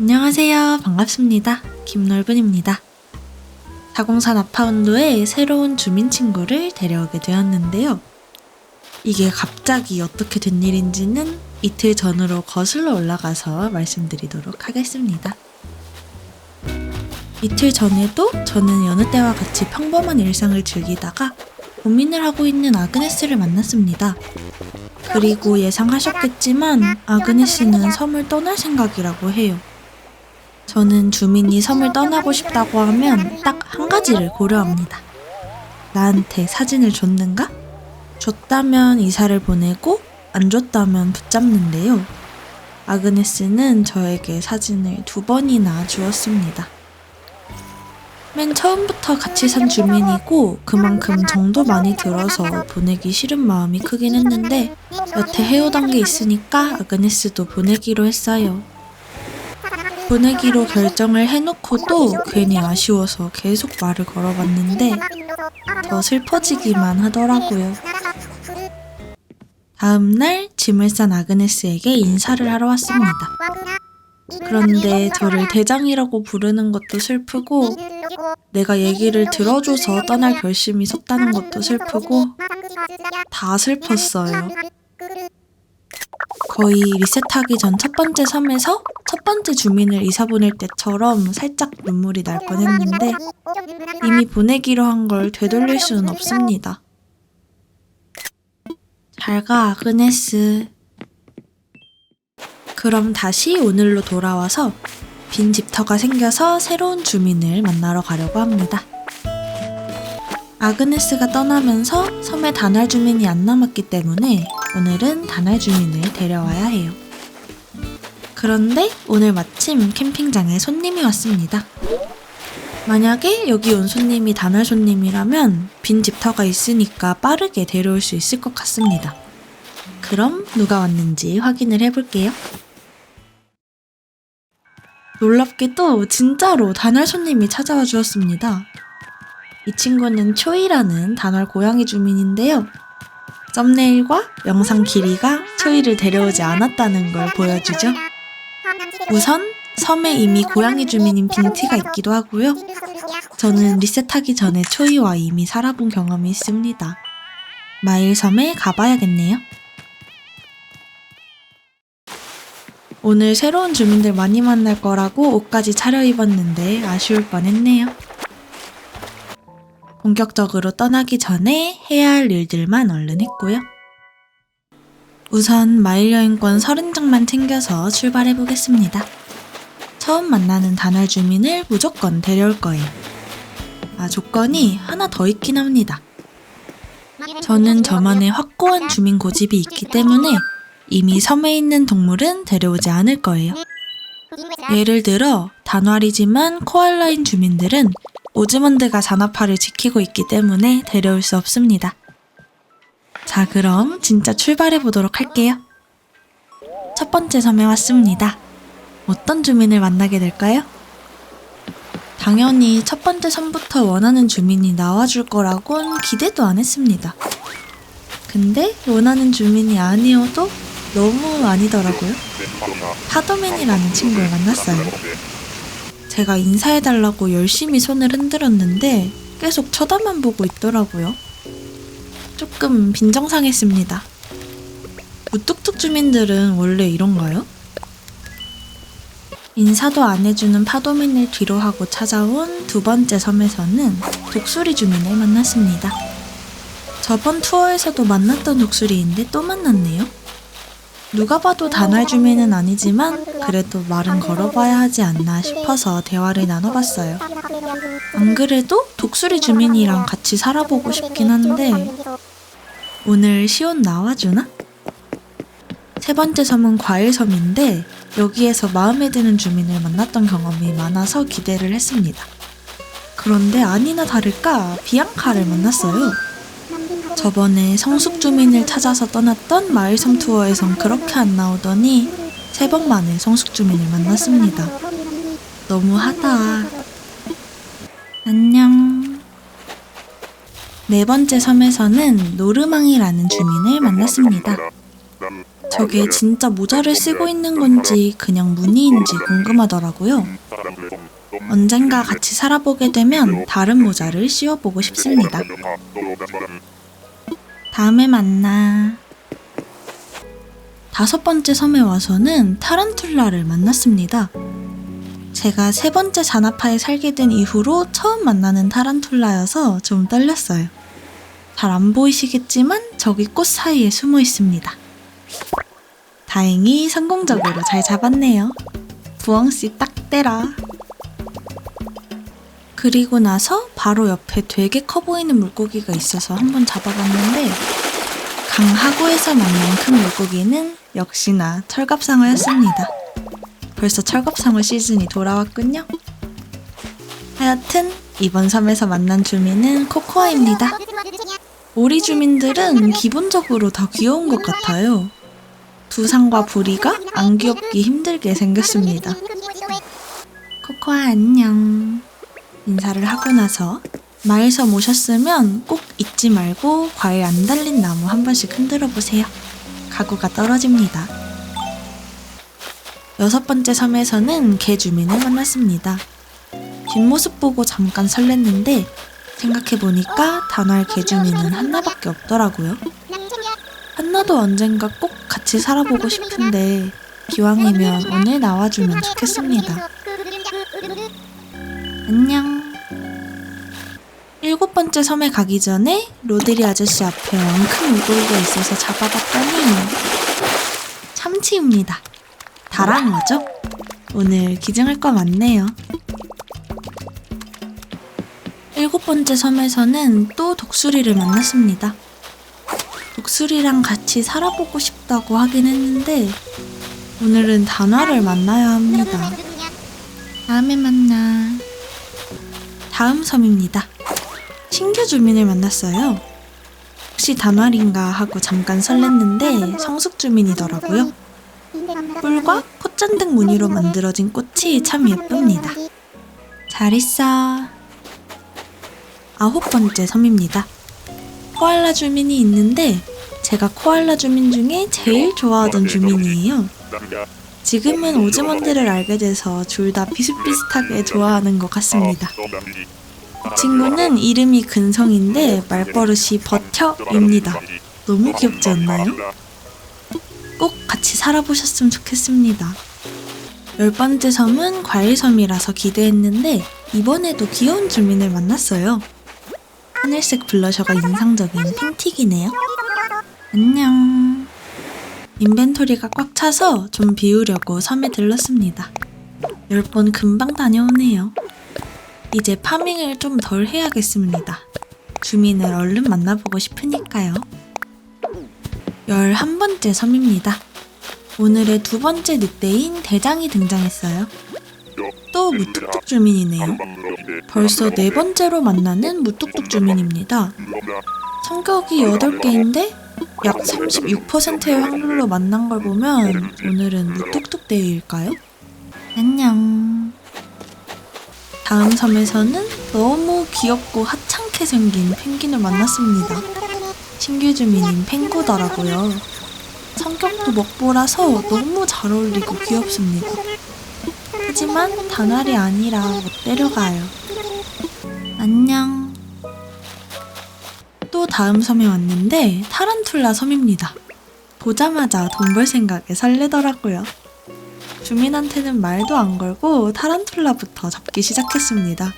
안녕하세요. 반갑습니다. 김넓은입니다. 다공산 아파운도에 새로운 주민 친구를 데려오게 되었는데요. 이게 갑자기 어떻게 된 일인지는 이틀 전으로 거슬러 올라가서 말씀드리도록 하겠습니다. 이틀 전에도 저는 여느 때와 같이 평범한 일상을 즐기다가 고민을 하고 있는 아그네스를 만났습니다. 그리고 예상하셨겠지만 아그네스는 섬을 떠날 생각이라고 해요. 저는 주민이 섬을 떠나고 싶다고 하면 딱 한 가지를 고려합니다. 나한테 사진을 줬는가? 줬다면 이사를 보내고 안 줬다면 붙잡는데요. 아그네스는 저에게 사진을 두 번이나 주었습니다. 맨 처음부터 같이 산 주민이고 그만큼 정도 많이 들어서 보내기 싫은 마음이 크긴 했는데 여태 해오던 게 있으니까 아그네스도 보내기로 했어요. 보내기로 결정을 해놓고도 괜히 아쉬워서 계속 말을 걸어봤는데 더 슬퍼지기만 하더라고요. 다음날 짐을 싼 아그네스에게 인사를 하러 왔습니다. 그런데 저를 대장이라고 부르는 것도 슬프고 내가 얘기를 들어줘서 떠날 결심이 섰다는 것도 슬프고 다 슬펐어요. 거의 리셋하기 전 첫 번째 섬에서 첫 번째 주민을 이사 보낼 때처럼 살짝 눈물이 날 뻔했는데 이미 보내기로 한 걸 되돌릴 수는 없습니다. 잘 가, 아그네스. 그럼 다시 오늘로 돌아와서 빈 집터가 생겨서 새로운 주민을 만나러 가려고 합니다. 아그네스가 떠나면서 섬에 단알 주민이 안 남았기 때문에 오늘은 단알 주민을 데려와야 해요. 그런데 오늘 마침 캠핑장에 손님이 왔습니다. 만약에 여기 온 손님이 단알 손님이라면 빈 집터가 있으니까 빠르게 데려올 수 있을 것 같습니다. 그럼 누가 왔는지 확인을 해볼게요. 놀랍게도 진짜로 단알 손님이 찾아와 주었습니다. 이 친구는 초이라는 단월 고양이 주민인데요. 썸네일과 영상 길이가 초이를 데려오지 않았다는 걸 보여주죠. 우선 섬에 이미 고양이 주민인 빈티가 있기도 하고요. 저는 리셋하기 전에 초이와 이미 살아본 경험이 있습니다. 마일섬에 가봐야겠네요. 오늘 새로운 주민들 많이 만날 거라고 옷까지 차려입었는데 아쉬울 뻔했네요. 본격적으로 떠나기 전에 해야 할 일들만 얼른 했고요. 우선 마일 여행권 30장만 챙겨서 출발해 보겠습니다. 처음 만나는 단월 주민을 무조건 데려올 거예요. 아, 조건이 하나 더 있긴 합니다. 저는 저만의 확고한 주민 고집이 있기 때문에 이미 섬에 있는 동물은 데려오지 않을 거예요. 예를 들어 단활이지만 코알라인 주민들은 오즈먼드가 잔화파를 지키고 있기 때문에 데려올 수 없습니다. 자, 그럼 진짜 출발해 보도록 할게요. 첫 번째 섬에 왔습니다. 어떤 주민을 만나게 될까요? 당연히 첫 번째 섬부터 원하는 주민이 나와줄 거라곤 기대도 안 했습니다. 근데 원하는 주민이 아니어도 너무 아니더라고요. 파도맨이라는 친구를 만났어요. 제가 인사해달라고 열심히 손을 흔들었는데 계속 쳐다만 보고 있더라고요. 조금 빈정상했습니다. 무뚝뚝 주민들은 원래 이런가요? 인사도 안 해주는 파도맨을 뒤로 하고 찾아온 두 번째 섬에서는 독수리 주민을 만났습니다. 저번 투어에서도 만났던 독수리인데 또 만났네요. 누가 봐도 단알 주민은 아니지만 그래도 말은 걸어봐야 하지 않나 싶어서 대화를 나눠봤어요. 안 그래도 독수리 주민이랑 같이 살아보고 싶긴 한데 오늘 시온 나와주나? 세 번째 섬은 과일섬인데 여기에서 마음에 드는 주민을 만났던 경험이 많아서 기대를 했습니다. 그런데 아니나 다를까 비앙카를 만났어요. 저번에 성숙 주민을 찾아서 떠났던 마을섬 투어에선 그렇게 안 나오더니 세 번 만에 성숙 주민을 만났습니다. 너무하다. 안녕. 네 번째 섬에서는 노르망이라는 주민을 만났습니다. 저게 진짜 모자를 쓰고 있는 건지 그냥 무늬인지 궁금하더라고요. 언젠가 같이 살아보게 되면 다른 모자를 씌워보고 싶습니다. 다음에 만나. 다섯 번째 섬에 와서는 타란툴라를 만났습니다. 제가 세 번째 잔아파에 살게 된 이후로 처음 만나는 타란툴라여서 좀 떨렸어요. 잘 안 보이시겠지만 저기 꽃 사이에 숨어 있습니다. 다행히 성공적으로 잘 잡았네요. 부엉씨 딱 때라. 그리고 나서 바로 옆에 되게 커 보이는 물고기가 있어서 한번 잡아봤는데 강하구에서 만난 큰 물고기는 역시나 철갑상어였습니다. 벌써 철갑상어 시즌이 돌아왔군요. 하여튼 이번 섬에서 만난 주민은 코코아입니다. 오리 주민들은 기본적으로 다 귀여운 것 같아요. 두상과 부리가 안 귀엽기 힘들게 생겼습니다. 코코아 안녕. 인사를 하고 나서 마을섬 오셨으면 꼭 잊지 말고 과일 안 달린 나무 한 번씩 흔들어 보세요. 가구가 떨어집니다. 여섯 번째 섬에서는 개 주민을 만났습니다. 뒷모습 보고 잠깐 설렜는데 생각해보니까 단월 개 주민은 한나밖에 없더라고요. 한나도 언젠가 꼭 같이 살아보고 싶은데 기왕이면 오늘 나와주면 좋겠습니다. 안녕. 일곱 번째 섬에 가기 전에 로드리 아저씨 앞에 왕큰 물고기가 있어서 잡아봤더니 참치입니다. 다랑어죠? 오늘 기증할 거 많네요. 일곱 번째 섬에서는 또 독수리를 만났습니다. 독수리랑 같이 살아보고 싶다고 하긴 했는데 오늘은 단화를 만나야 합니다. 다음에 만나. 다음 섬입니다. 신규 주민을 만났어요. 혹시 단활인가 하고 잠깐 설렜는데 성숙 주민이더라고요. 뿔과 콧잔등 무늬로 만들어진 꽃이 참 예쁩니다. 잘 있어. 아홉 번째 섬입니다. 코알라 주민이 있는데 제가 코알라 주민 중에 제일 좋아하던 주민이에요. 지금은 오즈몬드를 알게 돼서 둘 다 비슷비슷하게 좋아하는 것 같습니다. 이 친구는 이름이 근성인데 말버릇이 버텨입니다. 너무 귀엽지 않나요? 꼭 같이 살아보셨으면 좋겠습니다. 열 번째 섬은 과일섬이라서 기대했는데 이번에도 귀여운 주민을 만났어요. 하늘색 블러셔가 인상적인 핑틱이네요. 안녕. 인벤토리가 꽉 차서 좀 비우려고 섬에 들렀습니다. 열 번 금방 다녀오네요. 이제 파밍을 좀 덜 해야겠습니다. 주민을 얼른 만나보고 싶으니까요. 11번째 섬입니다. 오늘의 두 번째 늑대인 대장이 등장했어요. 또 무뚝뚝 주민이네요. 벌써 네 번째로 만나는 무뚝뚝 주민입니다. 성격이 8개인데 약 36%의 확률로 만난 걸 보면 오늘은 무뚝뚝 데이일까요? 안녕. 다음 섬에서는 너무 귀엽고 하찮게 생긴 펭귄을 만났습니다. 신규 주민인 펭구더라고요. 성격도 먹보라서 너무 잘 어울리고 귀엽습니다. 하지만 단알이 아니라 못 데려가요. 안녕. 또 다음 섬에 왔는데 타란툴라 섬입니다. 보자마자 돈 벌 생각에 설레더라고요. 주민한테는 말도 안 걸고 타란툴라부터 잡기 시작했습니다.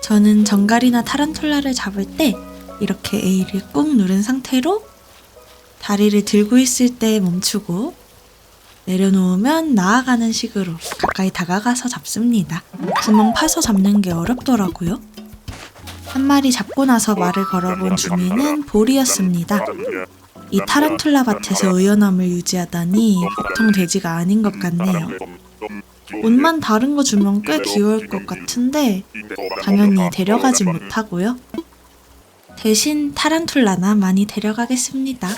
저는 정갈이나 타란툴라를 잡을 때 이렇게 A를 꾹 누른 상태로 다리를 들고 있을 때 멈추고 내려놓으면 나아가는 식으로 가까이 다가가서 잡습니다. 구멍 파서 잡는 게 어렵더라고요. 한 마리 잡고 나서 말을 걸어본 주민은 볼이었습니다. 이 타란툴라 밭에서 의연함을 유지하다니 보통 돼지가 아닌 것 같네요. 옷만 다른 거 주면 꽤 귀여울 것 같은데 당연히 데려가지 못하고요. 대신 타란툴라나 많이 데려가겠습니다.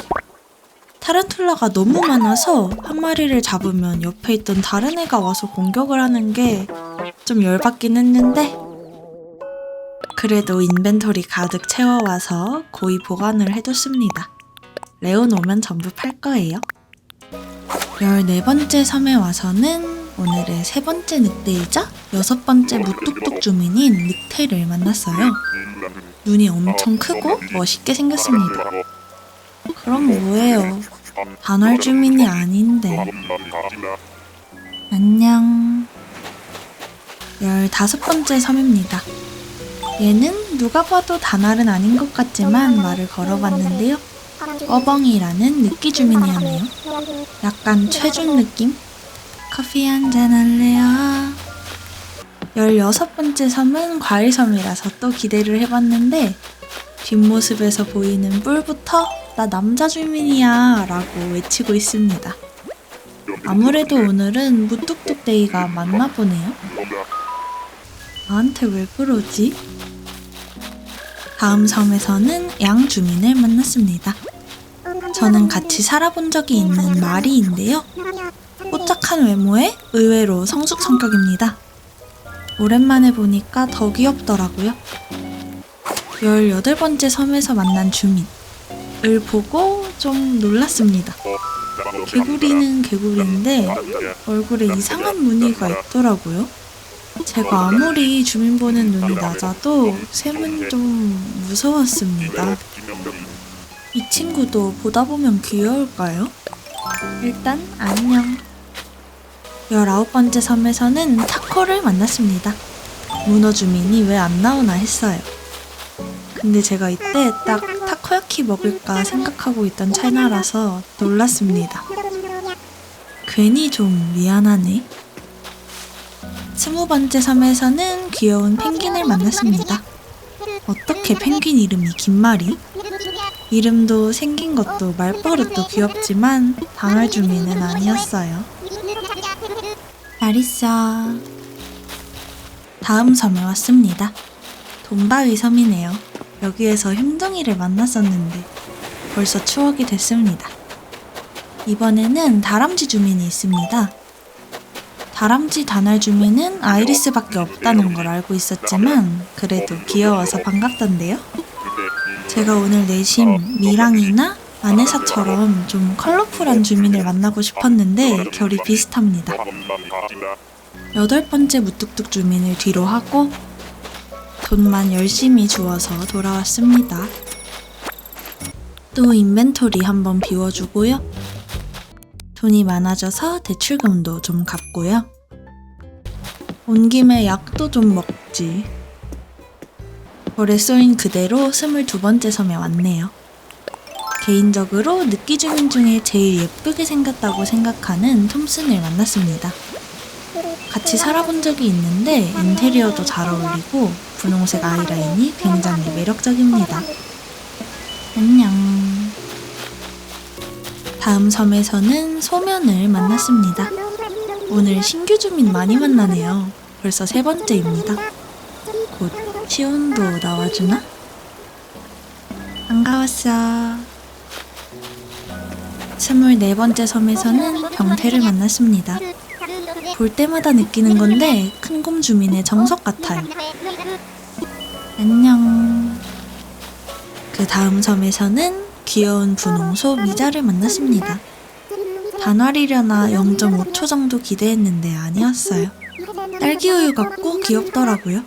타란툴라가 너무 많아서 한 마리를 잡으면 옆에 있던 다른 애가 와서 공격을 하는 게 좀 열받긴 했는데 그래도 인벤토리 가득 채워와서 고이 보관을 해뒀습니다. 레온 오면 전부 팔 거예요. 14번째 섬에 와서는 오늘의 세 번째 늑대이자 여섯 번째 무뚝뚝 주민인 늑태를 만났어요. 눈이 엄청 크고 멋있게 생겼습니다. 그럼 뭐예요? 단월 주민이 아닌데. 안녕. 열다섯 번째 섬입니다. 얘는 누가 봐도 단알은 아닌 것 같지만 말을 걸어봤는데요. 꺼벙이라는 느끼 주민이었네요. 약간 최준 느낌? 커피 한 잔 할래요? 16번째 섬은 과일섬이라서 또 기대를 해봤는데 뒷모습에서 보이는 뿔부터 나 남자 주민이야 라고 외치고 있습니다. 아무래도 오늘은 무뚝뚝데이가 맞나 보네요. 나한테 왜 그러지? 다음 섬에서는 양 주민을 만났습니다. 저는 같이 살아본 적이 있는 마리인데요. 뽀짝한 외모에 의외로 성숙 성격입니다. 오랜만에 보니까 더 귀엽더라고요. 18번째 섬에서 만난 주민을 보고 좀 놀랐습니다. 개구리는 개구리인데 얼굴에 이상한 무늬가 있더라고요. 제가 아무리 주민 보는 눈이 낮아도 샘은 좀 무서웠습니다. 이 친구도 보다 보면 귀여울까요? 일단 안녕. 19번째 섬에서는 타코를 만났습니다. 문어 주민이 왜 안 나오나 했어요. 근데 제가 이때 딱 타코야키 먹을까 생각하고 있던 찰나라서 놀랐습니다. 괜히 좀 미안하네. 스무 번째 섬에서는 귀여운 펭귄을 만났습니다. 어떻게 펭귄 이름이 긴말이? 이름도 생긴 것도 말버릇도 귀엽지만 당할 주민은 아니었어요. 잘 있어. 다음 섬에 왔습니다. 돈바위 섬이네요. 여기에서 흉둥이를 만났었는데 벌써 추억이 됐습니다. 이번에는 다람쥐 주민이 있습니다. 다람쥐 단알 주민은 아이리스밖에 없다는 걸 알고 있었지만 그래도 귀여워서 반갑던데요. 제가 오늘 내심 미랑이나 아네사처럼 좀 컬러풀한 주민을 만나고 싶었는데 결이 비슷합니다. 여덟 번째 무뚝뚝 주민을 뒤로 하고 돈만 열심히 주워서 돌아왔습니다. 또 인벤토리 한번 비워주고요. 돈이 많아져서 대출금도 좀 갚고요. 온 김에 약도 좀 먹지. 볼에 쏘인 그대로 22번째 섬에 왔네요. 개인적으로 느끼 주민 중에 제일 예쁘게 생겼다고 생각하는 톰슨을 만났습니다. 같이 살아본 적이 있는데 인테리어도 잘 어울리고 분홍색 아이라인이 굉장히 매력적입니다. 안녕. 다음 섬에서는 소면을 만났습니다. 오늘 신규 주민 많이 만나네요. 벌써 세 번째입니다. 곧 시온도 나와주나? 반가웠어. 24번째 섬에서는 병태를 만났습니다. 볼 때마다 느끼는 건데 큰 곰 주민의 정석 같아요. 안녕. 그 다음 섬에서는 귀여운 분홍소 미자를 만났습니다. 단활이려나 0.5초 정도 기대했는데 아니었어요. 딸기 우유 같고 귀엽더라고요.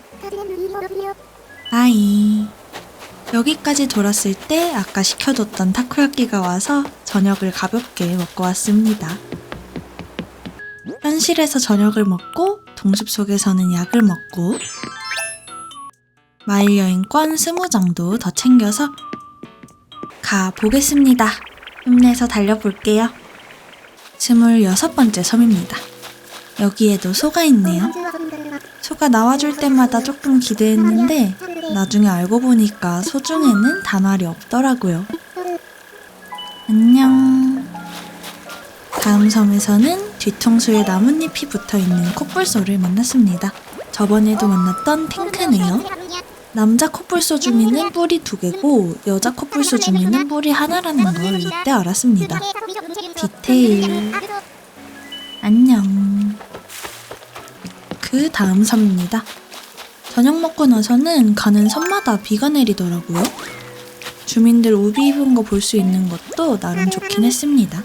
아이. 여기까지 돌았을 때 아까 시켜뒀던 타코야끼가 와서 저녁을 가볍게 먹고 왔습니다. 현실에서 저녁을 먹고 동숲 속에서는 약을 먹고 마일 여행권 20장도 더 챙겨서 가보겠습니다. 힘내서 달려볼게요. 26번째 섬입니다. 여기에도 소가 있네요. 소가 나와줄 때마다 조금 기대했는데 나중에 알고 보니까 소 중에는 단알이 없더라고요. 안녕. 다음 섬에서는 뒤통수에 나뭇잎이 붙어 있는 코뿔소를 만났습니다. 저번에도 만났던 탱크네요. 남자 코뿔소 주민은 뿔이 두 개고 여자 코뿔소 주민은 뿔이 하나라는 걸 이때 알았습니다. 디테일. 안녕. 그 다음 섬입니다. 저녁 먹고 나서는 가는 섬마다 비가 내리더라고요. 주민들 우비 입은 거 볼 수 있는 것도 나름 좋긴 했습니다.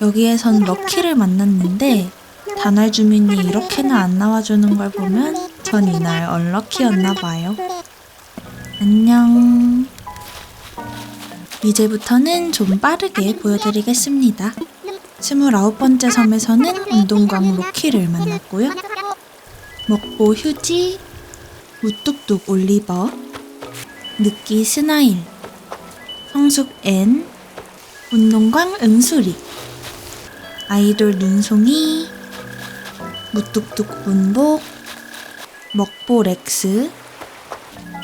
여기에선 럭키를 만났는데 단알 주민이 이렇게나 안 나와주는 걸 보면 전 이날 얼럭키였나 봐요. 안녕. 이제부터는 좀 빠르게 보여드리겠습니다. 29번째 섬에서는 운동광 로키를 만났고요. 먹보 휴지, 무뚝뚝 올리버, 느끼 스나일, 성숙 앤, 운동광 은수리, 아이돌 눈송이, 무뚝뚝 문복, 먹보 렉스,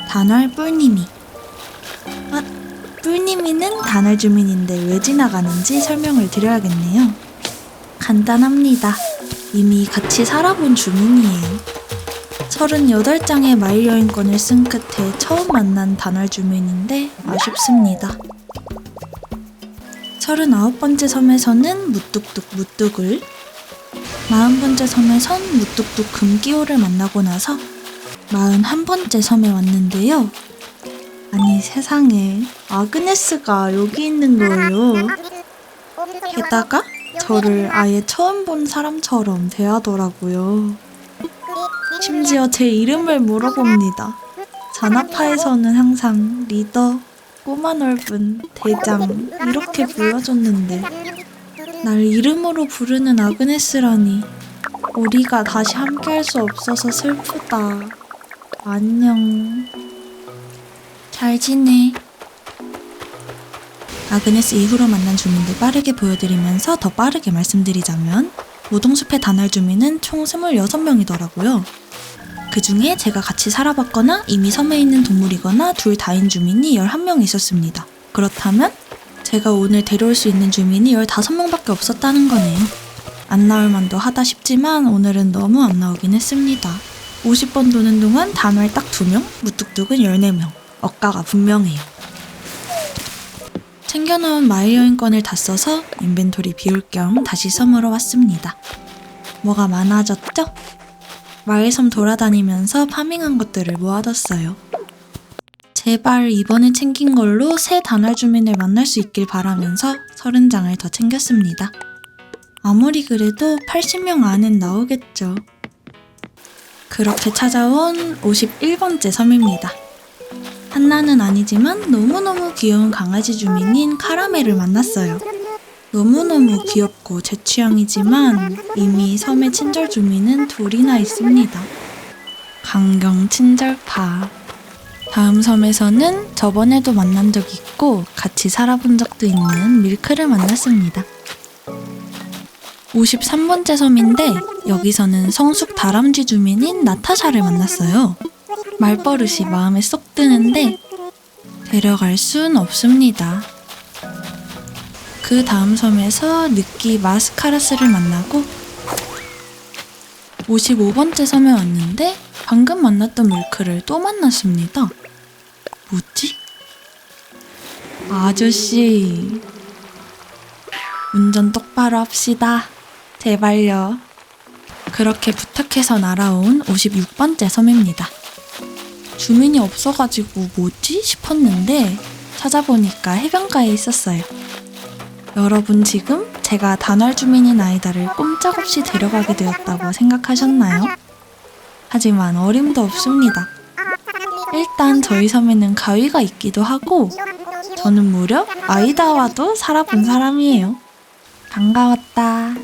단월 뿔님이. 아, 뿔님이는 단월 주민인데 왜 지나가는지 설명을 드려야겠네요. 간단합니다. 이미 같이 살아본 주민이에요. 38장의 마일 여행권을 쓴 끝에 처음 만난 단월 주민인데 아쉽습니다. 39번째 섬에서는 무뚝뚝 무뚝을 40번째 섬에선 무뚝뚝 금기호를 만나고 나서 41번째 섬에 왔는데요. 아니 세상에 아그네스가 여기 있는 거예요. 게다가 저를 아예 처음 본 사람처럼 대하더라고요. 심지어 제 이름을 물어봅니다. 자나파에서는 항상 리더, 꼬마 넓은, 대장 이렇게 불러줬는데 날 이름으로 부르는 아그네스라니 우리가 다시 함께할 수 없어서 슬프다. 안녕. 잘 지내. 아그네스 이후로 만난 주민들 빠르게 보여드리면서 더 빠르게 말씀드리자면 모동숲의 단알 주민은 총 26명이더라고요. 그 중에 제가 같이 살아봤거나 이미 섬에 있는 동물이거나 둘 다인 주민이 11명 있었습니다. 그렇다면 제가 오늘 데려올 수 있는 주민이 15명밖에 없었다는 거네요. 안 나올 만도 하다 싶지만 오늘은 너무 안 나오긴 했습니다. 50번 도는 동안 단월 딱 2명, 무뚝뚝은 14명. 억가가 분명해요. 챙겨놓은 마일 여행권을 다 써서 인벤토리 비울 겸 다시 섬으로 왔습니다. 뭐가 많아졌죠? 마을섬 돌아다니면서 파밍한 것들을 모아뒀어요. 제발 이번에 챙긴 걸로 새 단월 주민을 만날 수 있길 바라면서 30장을 더 챙겼습니다. 아무리 그래도 80명 안엔 나오겠죠. 그렇게 찾아온 51번째 섬입니다. 한나는 아니지만 너무너무 귀여운 강아지 주민인 카라멜을 만났어요. 너무너무 귀엽고 제 취향이지만 이미 섬의 친절 주민은 둘이나 있습니다. 강경 친절파. 다음 섬에서는 저번에도 만난 적 있고 같이 살아본 적도 있는 밀크를 만났습니다. 53번째 섬인데 여기서는 성숙 다람쥐 주민인 나타샤를 만났어요. 말버릇이 마음에 쏙 드는데 데려갈 순 없습니다. 그 다음 섬에서 느끼 마스카라스를 만나고 55번째 섬에 왔는데 방금 만났던 밀크를 또 만났습니다. 뭐지? 아저씨 운전 똑바로 합시다. 제발요. 그렇게 부탁해서 날아온 56번째 섬입니다. 주민이 없어가지고 뭐지 싶었는데 찾아보니까 해변가에 있었어요. 여러분 지금 제가 단월 주민인 아이다를 꼼짝없이 데려가게 되었다고 생각하셨나요? 하지만 어림도 없습니다. 일단 저희 섬에는 가위가 있기도 하고 저는 무려 아이다와도 살아본 사람이에요. 반가웠다.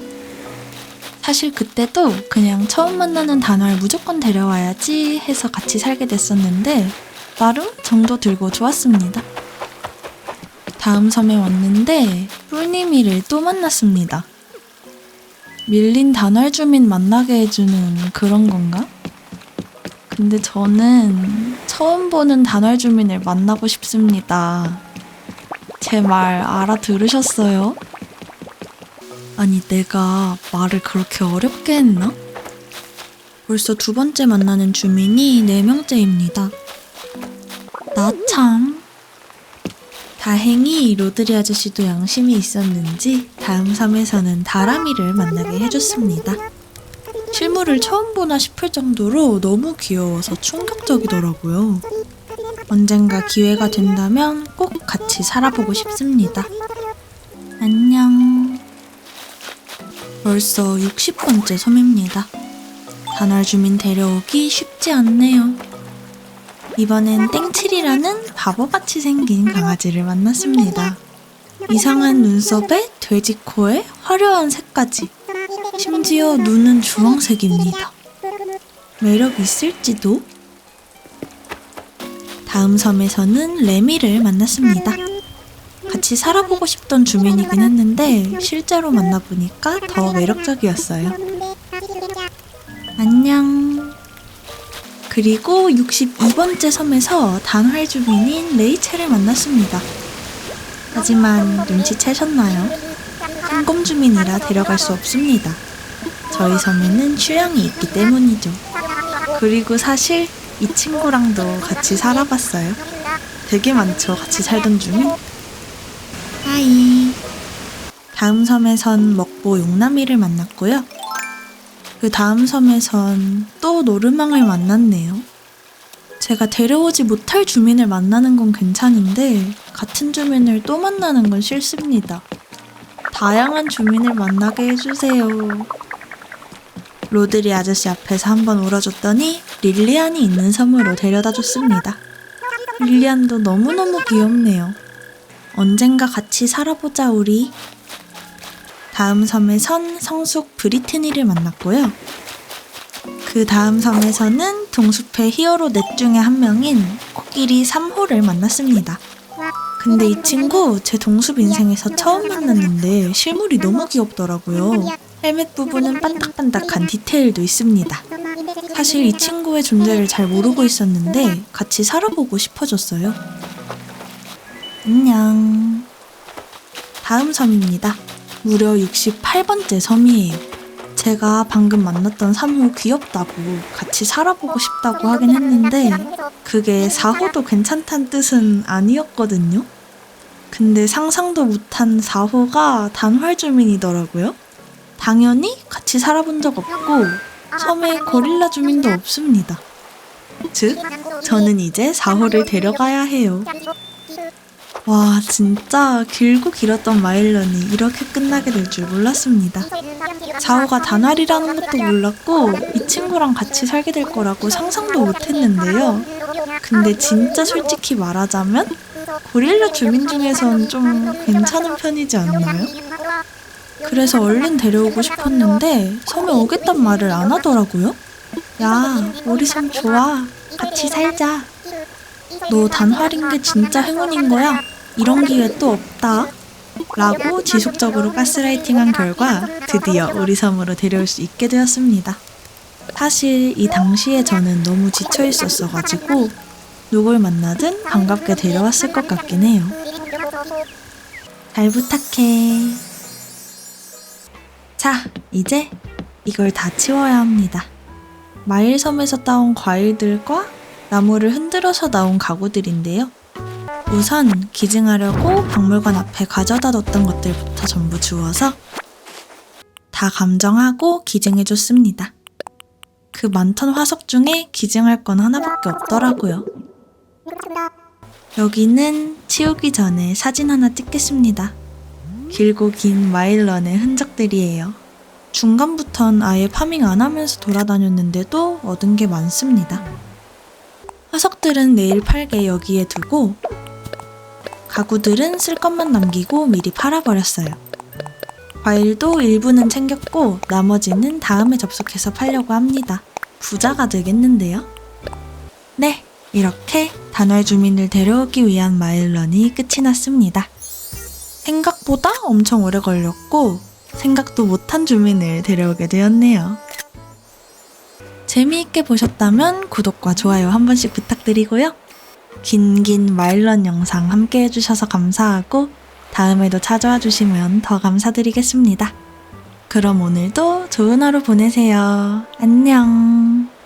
사실 그때도 그냥 처음 만나는 단어를 무조건 데려와야지 해서 같이 살게 됐었는데 나름 정도 들고 좋았습니다. 다음 섬에 왔는데 뿔님이를 또 만났습니다. 밀린 단월 주민 만나게 해주는 그런 건가? 근데 저는 처음 보는 단월 주민을 만나고 싶습니다. 제 말 알아들으셨어요? 아니, 내가 말을 그렇게 어렵게 했나? 벌써 두 번째 만나는 주민이 네 명째입니다. 나 참. 다행히 로드리 아저씨도 양심이 있었는지 다음 섬에서는 다람이를 만나게 해줬습니다. 실물을 처음 보나 싶을 정도로 너무 귀여워서 충격적이더라고요. 언젠가 기회가 된다면 꼭 같이 살아보고 싶습니다. 안녕. 벌써 60번째 섬입니다. 단월 주민 데려오기 쉽지 않네요. 이번엔 땡칠이라는 바보같이 생긴 강아지를 만났습니다. 이상한 눈썹에 돼지 코에 화려한 색까지. 심지어 눈은 주황색입니다. 매력 있을지도? 다음 섬에서는 레미를 만났습니다. 같이 살아보고 싶던 주민이긴 했는데 실제로 만나보니까 더 매력적이었어요. 안녕. 그리고 62번째 섬에서 단활 주민인 레이첼을 만났습니다. 하지만 눈치채셨나요? 한검 주민이라 데려갈 수 없습니다. 저희 섬에는 휴양이 있기 때문이죠. 그리고 사실 이 친구랑도 같이 살아봤어요. 되게 많죠, 같이 살던 주민? 하이. 다음 섬에선 먹보 용남이를 만났고요. 그 다음 섬에선 또 노르망을 만났네요. 제가 데려오지 못할 주민을 만나는 건 괜찮은데 같은 주민을 또 만나는 건 싫습니다. 다양한 주민을 만나게 해주세요. 로드리 아저씨 앞에서 한번 울어줬더니 릴리안이 있는 섬으로 데려다 줬습니다. 릴리안도 너무너무 귀엽네요. 언젠가 같이 살아보자 우리. 다음 섬에선 성숙 브리트니를 만났고요. 그 다음 섬에서는 동숲의 히어로 넷 중에 한 명인 코끼리 3호를 만났습니다. 근데 이 친구 제 동숲 인생에서 처음 만났는데 실물이 너무 귀엽더라고요. 헬멧 부분은 반딱반딱한 디테일도 있습니다. 사실 이 친구의 존재를 잘 모르고 있었는데 같이 살아보고 싶어졌어요. 안녕. 다음 섬입니다. 무려 68번째 섬이에요. 제가 방금 만났던 3호 귀엽다고 같이 살아보고 싶다고 하긴 했는데 그게 4호도 괜찮다는 뜻은 아니었거든요. 근데 상상도 못한 4호가 단활 주민이더라고요. 당연히 같이 살아본 적 없고 섬에 고릴라 주민도 없습니다. 즉, 저는 이제 4호를 데려가야 해요. 와, 진짜 길고 길었던 마일런이 이렇게 끝나게 될 줄 몰랐습니다. 4호가 단활이라는 것도 몰랐고 이 친구랑 같이 살게 될 거라고 상상도 못 했는데요. 근데 진짜 솔직히 말하자면 고릴라 주민 중에선 좀 괜찮은 편이지 않나요? 그래서 얼른 데려오고 싶었는데 섬에 오겠단 말을 안 하더라고요. 야, 우리 섬 좋아. 같이 살자. 너 단활인 게 진짜 행운인 거야. 이런 기회 또 없다. 라고 지속적으로 가스라이팅한 결과 드디어 우리 섬으로 데려올 수 있게 되었습니다. 사실 이 당시에 저는 너무 지쳐 있었어가지고 누굴 만나든 반갑게 데려왔을 것 같긴 해요. 잘 부탁해. 자, 이제 이걸 다 치워야 합니다. 마일섬에서 따온 과일들과 나무를 흔들어서 나온 가구들인데요. 우선 기증하려고 박물관 앞에 가져다 뒀던 것들부터 전부 주워서 다 감정하고 기증해줬습니다. 그 많던 화석 중에 기증할 건 하나밖에 없더라고요. 여기는 치우기 전에 사진 하나 찍겠습니다. 길고 긴 마일런의 흔적들이에요. 중간부턴 아예 파밍 안 하면서 돌아다녔는데도 얻은 게 많습니다. 화석들은 내일 팔게 여기에 두고 가구들은 쓸 것만 남기고 미리 팔아버렸어요. 과일도 일부는 챙겼고 나머지는 다음에 접속해서 팔려고 합니다. 부자가 되겠는데요? 네, 이렇게 단월 주민을 데려오기 위한 마일런이 끝이 났습니다. 생각보다 엄청 오래 걸렸고 생각도 못한 주민을 데려오게 되었네요. 재미있게 보셨다면 구독과 좋아요 한 번씩 부탁드리고요. 긴긴 마일런 영상 함께 해주셔서 감사하고 다음에도 찾아와 주시면 더 감사드리겠습니다. 그럼 오늘도 좋은 하루 보내세요. 안녕.